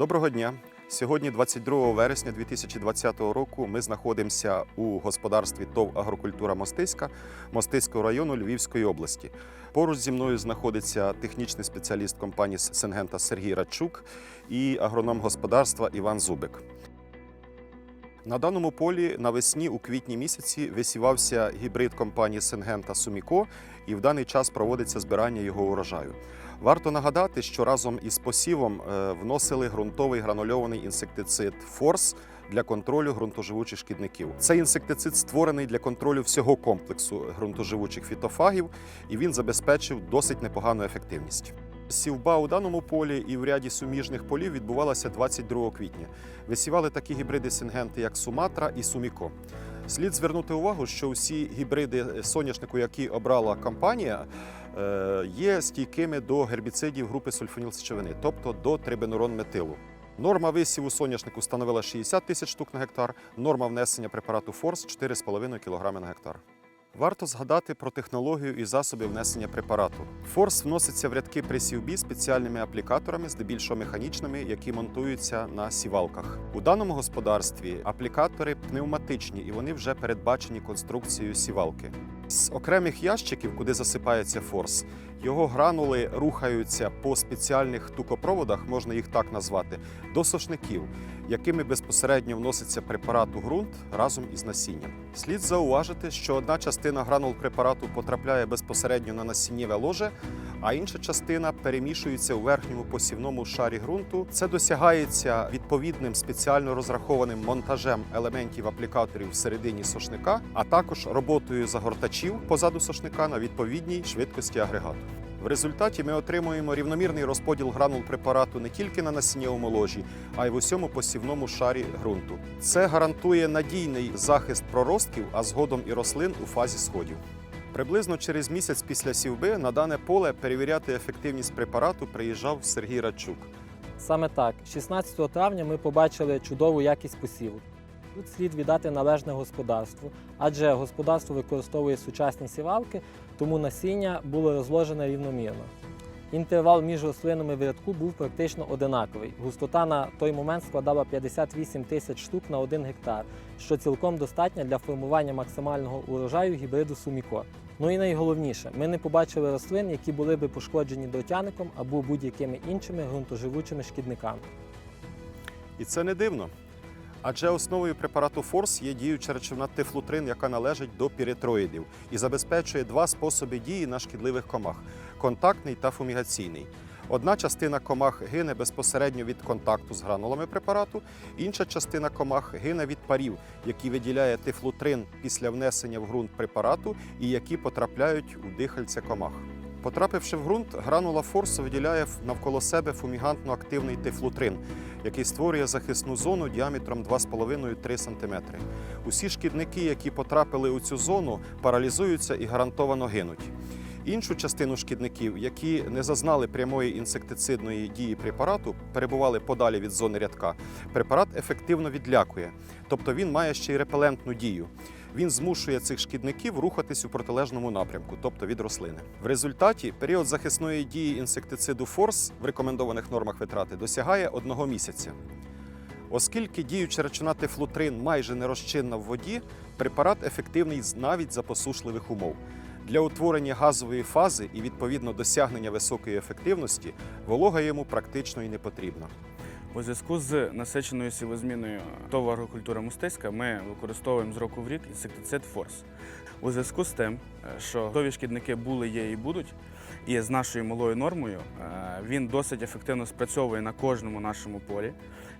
Доброго дня! Сьогодні, 22 вересня 2020 року, ми знаходимося у господарстві ТОВ Агрокультура Мостиська Мостиського району Львівської області. Поруч зі мною знаходиться технічний спеціаліст компанії Сенгента Сергій Радчук і агроном господарства Іван Зубик. На даному полі навесні у квітні місяці висівався гібрид компанії Сенгента Суміко, і в даний час проводиться збирання його урожаю. Варто нагадати, що разом із посівом е, вносили ґрунтовий гранульований інсектицид Форс для контролю ґрунтоживучих шкідників. Цей інсектицид створений для контролю всього комплексу ґрунтоживучих фітофагів, і він забезпечив досить непогану ефективність. Сівба у даному полі і в ряді суміжних полів відбувалася 22 квітня. Висівали такі гібриди сингенти, як Суматра і Суміко. Слід звернути увагу, що всі гібриди соняшнику, які обрала компанія, е, є стійкими до гербіцидів групи сульфонілсечовини, тобто до трибенурон-метилу. Норма висіву соняшнику становила 60 тисяч штук на гектар, норма внесення препарату Форс 4,5 кг на гектар. Варто згадати про технологію і засоби внесення препарату. Форс вноситься в рядки при сівбі спеціальними аплікаторами, здебільшого механічними, які монтуються на сівалках. У даному господарстві аплікатори пневматичні і вони вже передбачені конструкцією сівалки. З окремих ящиків, куди засипається форс, його гранули рухаються по спеціальних тукопроводах, можна їх так назвати, до сошників, якими безпосередньо вноситься препарат у ґрунт разом із насінням. Слід зауважити, що одна частина гранул препарату потрапляє безпосередньо на насіннєве ложе, а інша частина перемішується у верхньому посівному шарі ґрунту. Це досягається відповідним спеціально розрахованим монтажем елементів аплікаторів всередині сошника, а також роботою загортачів позаду сошника на відповідній швидкості агрегату. В результаті ми отримуємо рівномірний розподіл гранул препарату не тільки на насіннєвому ложі, а й в усьому посівному шарі ґрунту. Це гарантує надійний захист проростків, а згодом і рослин у фазі сходів. Приблизно через місяць після сівби на дане поле перевіряти ефективність препарату приїжджав Сергій Радчук. Саме так, 16 травня ми побачили чудову якість посіву. Тут слід віддати належне господарству, адже господарство використовує сучасні сівалки, тому насіння було розложене рівномірно. Інтервал між рослинами в рядку був практично одинаковий. Густота на той момент складала 58 тисяч штук на 1 гектар, що цілком достатньо для формування максимального урожаю гібриду Суміко. Ну і найголовніше, ми не побачили рослин, які були би пошкоджені дротяником або будь-якими іншими ґрунтоживучими шкідниками. І це не дивно. Адже основою препарату Форс є діюча речовина тифлутрин, яка належить до піритроїдів і забезпечує два способи дії на шкідливих комах контактний та фумігаційний. Одна частина комах гине безпосередньо від контакту з гранулами препарату, інша частина комах гине від парів, які виділяє тифлутрин після внесення в ґрунт препарату і які потрапляють у дихальце комах. Потрапивши в ґрунт, гранула форсу виділяє навколо себе фумігантно активний тифлутрин, який створює захисну зону діаметром 2,5-3 см. Усі шкідники, які потрапили у цю зону, паралізуються і гарантовано гинуть. Іншу частину шкідників, які не зазнали прямої інсектицидної дії препарату, перебували подалі від зони рядка, препарат ефективно відлякує, тобто він має ще й репелентну дію. Він змушує цих шкідників рухатись у протилежному напрямку, тобто від рослини. В результаті період захисної дії інсектициду Форс в рекомендованих нормах витрати досягає одного місяця. Оскільки діюча речовина тефлутрин майже не розчинна в воді, препарат ефективний навіть за посушливих умов. Для утворення газової фази і відповідно досягнення високої ефективності волога йому практично і не потрібна. У зв'язку з насиченою сівозміною ТОВ агрокультура мустиська ми використовуємо з року в рік інсектицид Форс. У зв'язку з тим, е, що готові шкідники були, є і будуть, і з нашою малою нормою е, він досить ефективно спрацьовує на кожному нашому полі,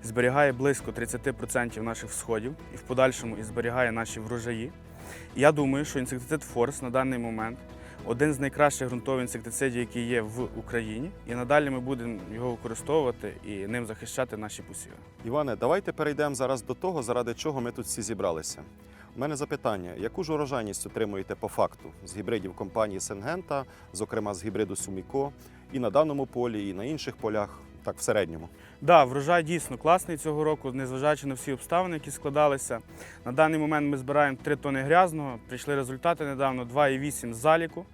зберігає близько 30% наших всходів і в подальшому і зберігає наші врожаї. Я думаю, що інсектицид Форс на даний момент один з найкращих ґрунтових інсектицидів, який є в Україні, і надалі ми будемо його використовувати і ним захищати наші посіви. Іване, давайте перейдемо зараз до того, заради чого ми тут всі зібралися. У мене запитання: яку ж урожайність отримуєте по факту з гібридів компанії Сенгента, зокрема з гібриду Суміко, і на даному полі, і на інших полях, так в середньому? Да, врожай дійсно класний цього року, незважаючи на всі обставини, які складалися. На даний момент ми збираємо 3 тони грязного. Прийшли результати недавно 2,8 з заліку.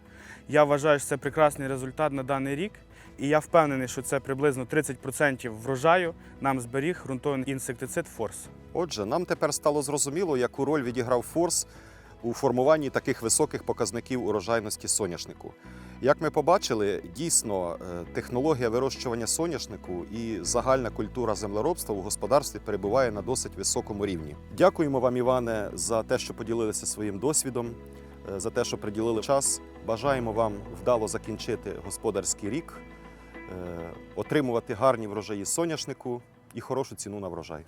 Я вважаю, що це прекрасний результат на даний рік. І я впевнений, що це приблизно 30% врожаю нам зберіг ґрунтовий інсектицид Форс. Отже, нам тепер стало зрозуміло, яку роль відіграв форс у формуванні таких високих показників урожайності соняшнику. Як ми побачили, дійсно е, технологія вирощування соняшнику і загальна культура землеробства у господарстві перебуває на досить високому рівні. Дякуємо вам, Іване, за те, що поділилися своїм досвідом, е, за те, що приділили час. Бажаємо вам вдало закінчити господарський рік, е, отримувати гарні врожаї соняшнику і хорошу ціну на врожай.